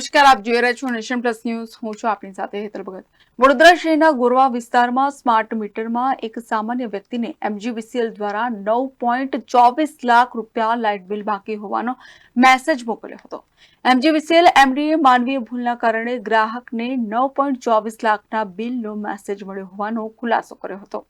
નમસ્કાર, આપ જોઈ રહ્યા છો નેશન પ્લસ ન્યૂઝ. હું છું આપની સાથે હેતલ ભગત. વડોદરા શહેરના ગોરવા વિસ્તારમાં સ્માર્ટ મીટરમાં એક સામાન્ય વ્યક્તિને એમજીવીસીએલ દ્વારા નવ પોઈન્ટ ચોવીસ લાખ રૂપિયા લાઇટ બિલ બાકી હોવાનો મેસેજ મોકલ્યો હતો. એમજીવીસીએલ, એમડીએ માનવીય ભૂલના કારણે ગ્રાહકને નવ પોઈન્ટ ચોવીસ લાખના બિલનો મેસેજ મળ્યો હોવાનો ખુલાસો કર્યો હતો.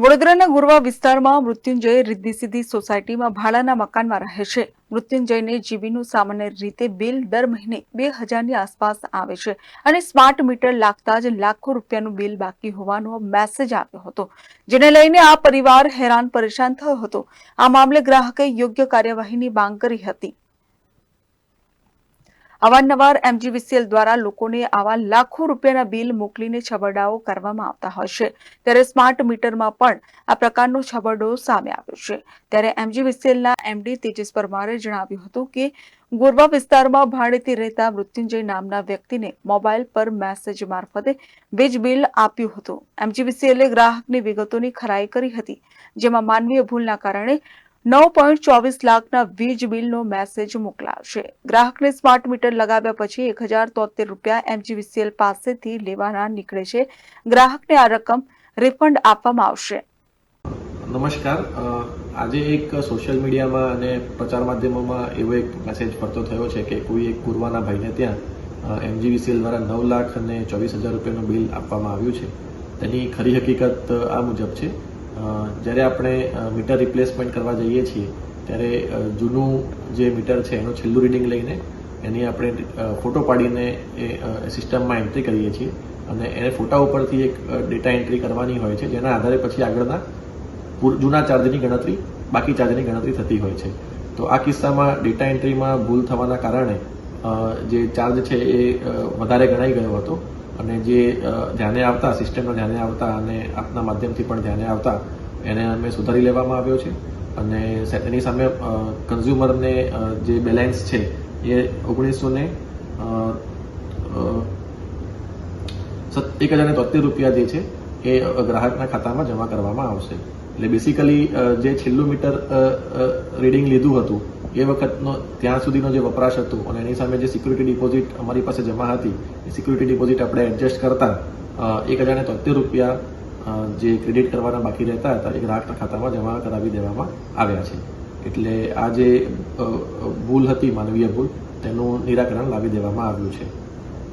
વડોદરાના ગુરવા વિસ્તારમાં મૃત્યુંજય રિદ્ધિ સિદ્ધિ સોસાયટીમાં ભાડાના મકાનમાં રહે છે. મૃત્યુંજયને જીબીનું સામાન્ય રીતે બિલ દર મહિને બે હજારની આસપાસ આવે છે અને સ્માર્ટ મીટર લાગતા જ લાખો રૂપિયાનું બિલ બાકી હોવાનો મેસેજ આવ્યો હતો, જેને લઈને આ પરિવાર હેરાન પરેશાન થયો હતો. આ મામલે ગ્રાહકે યોગ્ય કાર્યવાહીની માંગ કરી હતી. અવારનવાર એમજીવીસીએલ દ્વારા લોકોને આવા લાખો રૂપિયાના બિલ મોકલીને છબરડાઓ કરવામાં આવતા હોય છે. ત્યારે સ્માર્ટ મીટરમાં પણ આ પ્રકારનો છબરડો સામે આવ્યો છે. ત્યારે એમજીવીસીએલના એમડી તેજસ પરમારે જણાવ્યું હતું કે, ગોરવા વિસ્તારમાં ભાડેથી રહેતા મૃત્યુંજય નામના વ્યક્તિને મોબાઈલ પર મેસેજ મારફતે વીજ બિલ આપ્યું હતું. એમજીવીસીએલે ગ્રાહકની વિગતોની ખરાઈ કરી હતી, જેમાં માનવીય ભૂલના કારણે નવ પોઈન્ટ ચોવીસ લાખના વીજ બિલનો મેસેજ મોકલાવશે. ગ્રાહકને સ્માર્ટ મીટર લગાવ્યા પછી એક હજાર તોતેર રૂપિયા એમજીવીસીએલ પાસેથી લેવાના નીકળે છે. ગ્રાહકને આ રકમ રિફંડ આપવામાં આવશે. નમસ્કાર. આજે એક સોશિયલ મીડિયામાં અને પ્રચાર માધ્યમોમાં એવો એક મેસેજ ફરતો થયો છે કે કોઈ એક પૂર્વાના ભાઈને ત્યાં એમજીવીસીએલ દ્વારા નવ લાખ અને ચોવીસ હજાર રૂપિયાનું બિલ આપવામાં આવ્યું છે. તેની ખરી હકીકત આ મુજબ છે. જ્યારે આપણે મીટર રિપ્લેસમેન્ટ કરવા જઈએ છીએ, ત્યારે જૂનું જે મીટર છે, એનું છેલ્લું રીડિંગ લઈને એની આપણે ફોટો પાડીને એ સિસ્ટમમાં એન્ટ્રી કરીએ છીએ અને એને ફોટા ઉપરથી એક ડેટા એન્ટ્રી કરવાની હોય છે, જેના આધારે પછી આગળના જૂના ચાર્જની ગણતરી, બાકી ચાર્જની ગણતરી થતી હોય છે. તો આ કિસ્સામાં ડેટા એન્ટ્રીમાં ભૂલ થવાના કારણે જે ચાર્જ છે એ વધારે ગણાઈ ગયો હતો. અને જે ધ્યાને આવતા, સિસ્ટમના ધ્યાને આવતા અને આપના માધ્યમથી પણ ધ્યાને આવતા, એને અમે સુધારી લેવામાં આવ્યો છે. અને એની સામે કન્ઝ્યુમરને જે બેલેન્સ છે, એ ઓગણીસો ને એક હજાર તોતેર રૂપિયા જે છે એ ગ્રાહકના ખાતામાં જમા કરવામાં આવશે. એટલે બેસિકલી જે છેલ્લું મીટર રીડિંગ લીધું હતું, એ વખતનો, ત્યાં સુધીનો જે વપરાશ હતો અને એની સામે જે સિક્યુરિટી ડિપોઝિટ અમારી પાસે જમા હતી, એ સિક્યુરિટી ડિપોઝિટ આપણે એડજસ્ટ કરતા એક હજાર ને તોતેર રૂપિયા જે ક્રેડિટ કરવાના બાકી રહેતા હતા, એ ગ્રાહકના ખાતામાં જમા કરાવી દેવામાં આવ્યા છે. એટલે આ જે ભૂલ હતી, માનવીય ભૂલ, તેનું નિરાકરણ લાવી દેવામાં આવ્યું છે.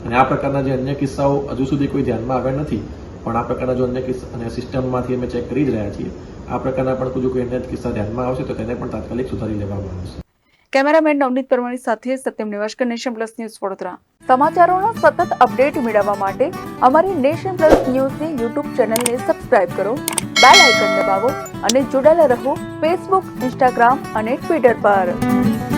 અને આ પ્રકારના જે અન્ય કિસ્સાઓ હજુ સુધી કોઈ ધ્યાનમાં આવ્યા નથી પણ આ પ્રકારના જો અન્ય કિસ્સા સિસ્ટમમાંથી અમે ચેક કરી જ રહ્યા છીએ, આ પ્રકારના પણ જો કોઈ અન્ય કિસ્સા ધ્યાનમાં આવશે તો તેને પણ તાત્કાલિક સુધારી લેવામાં આવશે. કેમેરામેન નવનીત પરમાણી સાથે Satyam Nivaskar Nation Plus News Vadodara. સમાચારોનો સતત અપડેટ મેળવવા માટે અમારી નેશન પ્લસ ન્યૂઝની યુટ્યુબ ચેનલને સબસ્ક્રાઇબ કરો, બેલ આઇકન દબાવો અને જોડાયેલા રહો ફેસબુક, ઇન્સ્ટાગ્રામ અને ટ્વિટર પર.